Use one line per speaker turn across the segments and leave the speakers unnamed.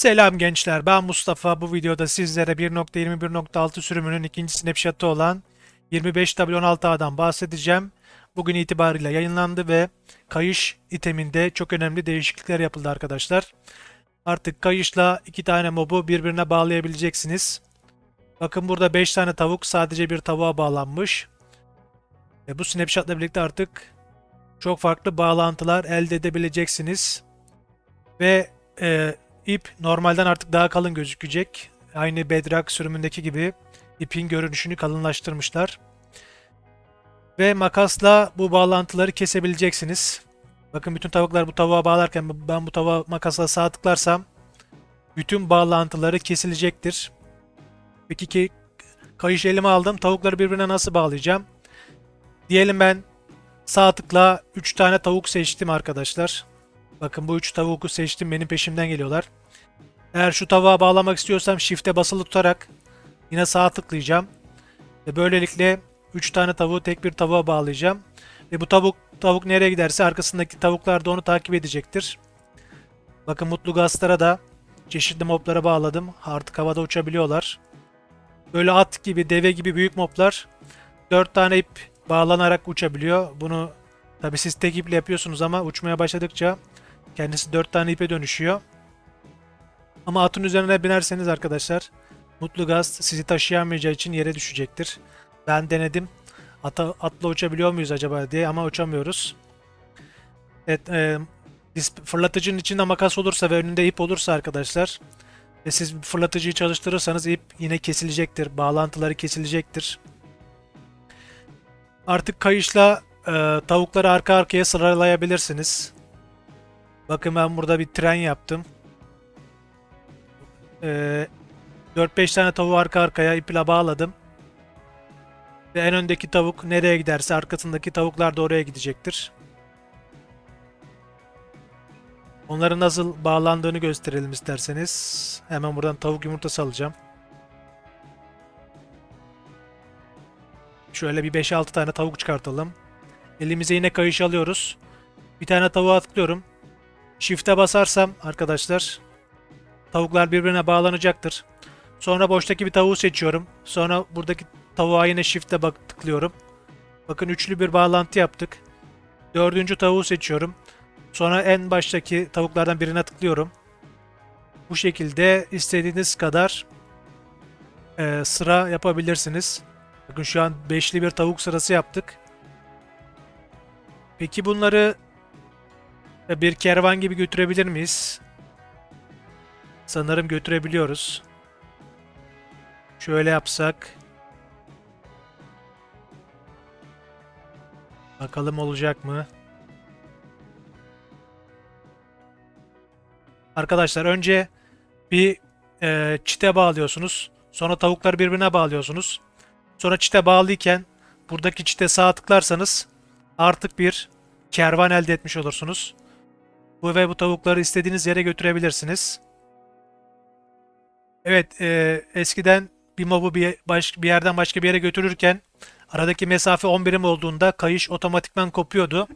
Selam gençler, ben Mustafa. Bu videoda sizlere 1.21.6 sürümünün ikinci snapshot'ı olan 25W16A'dan bahsedeceğim. Bugün itibariyle yayınlandı ve kayış iteminde çok önemli değişiklikler yapıldı arkadaşlar. Artık kayışla iki tane mobu birbirine bağlayabileceksiniz. Bakın burada 5 tane tavuk sadece bir tavuğa bağlanmış. Ve bu snapshot'la birlikte artık çok farklı bağlantılar elde edebileceksiniz. Ve e, ip normalden artık daha kalın gözükecek. Aynı Bedrock sürümündeki gibi ipin görünüşünü kalınlaştırmışlar. Ve makasla bu bağlantıları kesebileceksiniz. Bakın bütün tavuklar bu tavuğa bağlarken ben bu tavuğa makasla sağ tıklarsam bütün bağlantıları kesilecektir. Peki ki kayış elime aldım. Tavukları birbirine nasıl bağlayacağım? Diyelim ben sağ tıkla 3 tane tavuk seçtim arkadaşlar. Bakın bu 3 tavuğu seçtim. Benim peşimden geliyorlar. Eğer şu tavuğa bağlamak istiyorsam shift'e basılı tutarak yine sağ tıklayacağım. Ve böylelikle 3 tane tavuğu tek bir tavuğa bağlayacağım. Ve bu tavuk tavuk nereye giderse arkasındaki tavuklar da onu takip edecektir. Bakın mutlu gazlara da çeşitli moblara bağladım. Artık havada uçabiliyorlar. Böyle at gibi, deve gibi büyük moblar 4 tane ip bağlanarak uçabiliyor. Bunu tabi siz tek iple yapıyorsunuz ama uçmaya başladıkça kendisi 4 tane ipe dönüşüyor. Ama atın üzerine binerseniz arkadaşlar Mutlu Gaz sizi taşıyamayacağı için yere düşecektir. Ben denedim. Ata, atla uçabiliyor muyuz acaba diye ama uçamıyoruz. Evet, e, fırlatıcının içinde makas olursa ve önünde ip olursa arkadaşlar ve siz fırlatıcıyı çalıştırırsanız ip yine kesilecektir. Bağlantıları kesilecektir. Artık kayışla e, tavukları arka arkaya sıralayabilirsiniz. Bakın ben burada bir tren yaptım. Ee, 4-5 tane tavuğu arka arkaya iple bağladım. Ve en öndeki tavuk nereye giderse arkasındaki tavuklar da oraya gidecektir. Onların nasıl bağlandığını gösterelim isterseniz. Hemen buradan tavuk yumurtası alacağım. Şöyle bir 5-6 tane tavuk çıkartalım. Elimize yine kayış alıyoruz. Bir tane tavuğa tıklıyorum. Shift'e basarsam arkadaşlar tavuklar birbirine bağlanacaktır. Sonra boştaki bir tavuğu seçiyorum. Sonra buradaki tavuğa yine shift'e bak tıklıyorum. Bakın üçlü bir bağlantı yaptık. Dördüncü tavuğu seçiyorum. Sonra en baştaki tavuklardan birine tıklıyorum. Bu şekilde istediğiniz kadar e, sıra yapabilirsiniz. Bakın şu an beşli bir tavuk sırası yaptık. Peki bunları bir kervan gibi götürebilir miyiz? Sanırım götürebiliyoruz. Şöyle yapsak. Bakalım olacak mı? Arkadaşlar önce bir e, çite bağlıyorsunuz. Sonra tavukları birbirine bağlıyorsunuz. Sonra çite bağlıyken buradaki çite sağ tıklarsanız artık bir kervan elde etmiş olursunuz. Bu ve bu tavukları istediğiniz yere götürebilirsiniz. Evet, e, eskiden bir mobu bir, baş, bir yerden başka bir yere götürürken aradaki mesafe 10 birim olduğunda kayış otomatikman kopuyordu.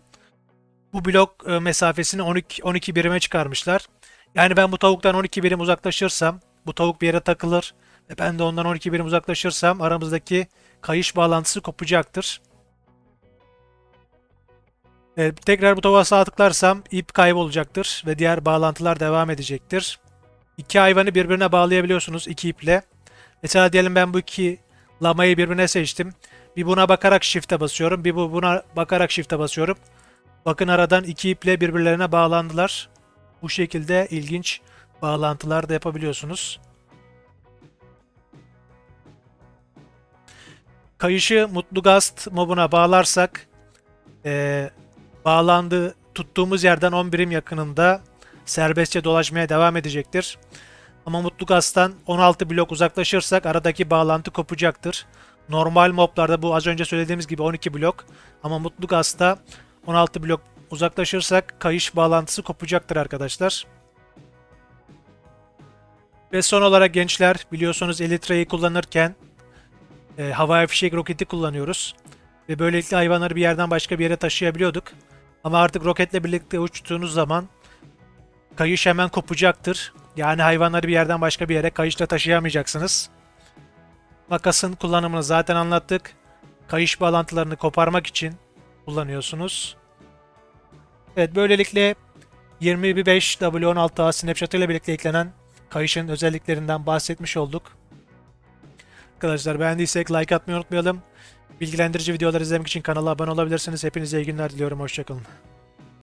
Bu blok e, mesafesini 12, 12 birime çıkarmışlar. Yani ben bu tavuktan 12 birim uzaklaşırsam, bu tavuk bir yere takılır ve ben de ondan 12 birim uzaklaşırsam aramızdaki kayış bağlantısı kopacaktır. E, tekrar bu tavuğa sağ tıklarsam ip kaybolacaktır ve diğer bağlantılar devam edecektir. İki hayvanı birbirine bağlayabiliyorsunuz iki iple. Mesela diyelim ben bu iki lamayı birbirine seçtim. Bir buna bakarak shift'e basıyorum. Bir bu buna bakarak shift'e basıyorum. Bakın aradan iki iple birbirlerine bağlandılar. Bu şekilde ilginç bağlantılar da yapabiliyorsunuz. Kayışı Mutlu Gast mobuna bağlarsak ee, bağlandığı tuttuğumuz yerden 10 birim yakınında serbestçe dolaşmaya devam edecektir. Ama Mutlu Gaz'dan 16 blok uzaklaşırsak aradaki bağlantı kopacaktır. Normal moblarda bu az önce söylediğimiz gibi 12 blok ama Mutlu Gaz'da 16 blok uzaklaşırsak kayış bağlantısı kopacaktır arkadaşlar. Ve son olarak gençler biliyorsunuz Elytra'yı kullanırken e, havai fişek roketi kullanıyoruz. Ve böylelikle hayvanları bir yerden başka bir yere taşıyabiliyorduk. Ama artık roketle birlikte uçtuğunuz zaman kayış hemen kopacaktır. Yani hayvanları bir yerden başka bir yere kayışla taşıyamayacaksınız. Makasın kullanımını zaten anlattık. Kayış bağlantılarını koparmak için kullanıyorsunuz. Evet böylelikle 25 W16A Snapshot ile birlikte eklenen kayışın özelliklerinden bahsetmiş olduk. Arkadaşlar beğendiysek like atmayı unutmayalım. Bilgilendirici videolar izlemek için kanala abone olabilirsiniz. Hepinize iyi günler diliyorum. Hoşçakalın.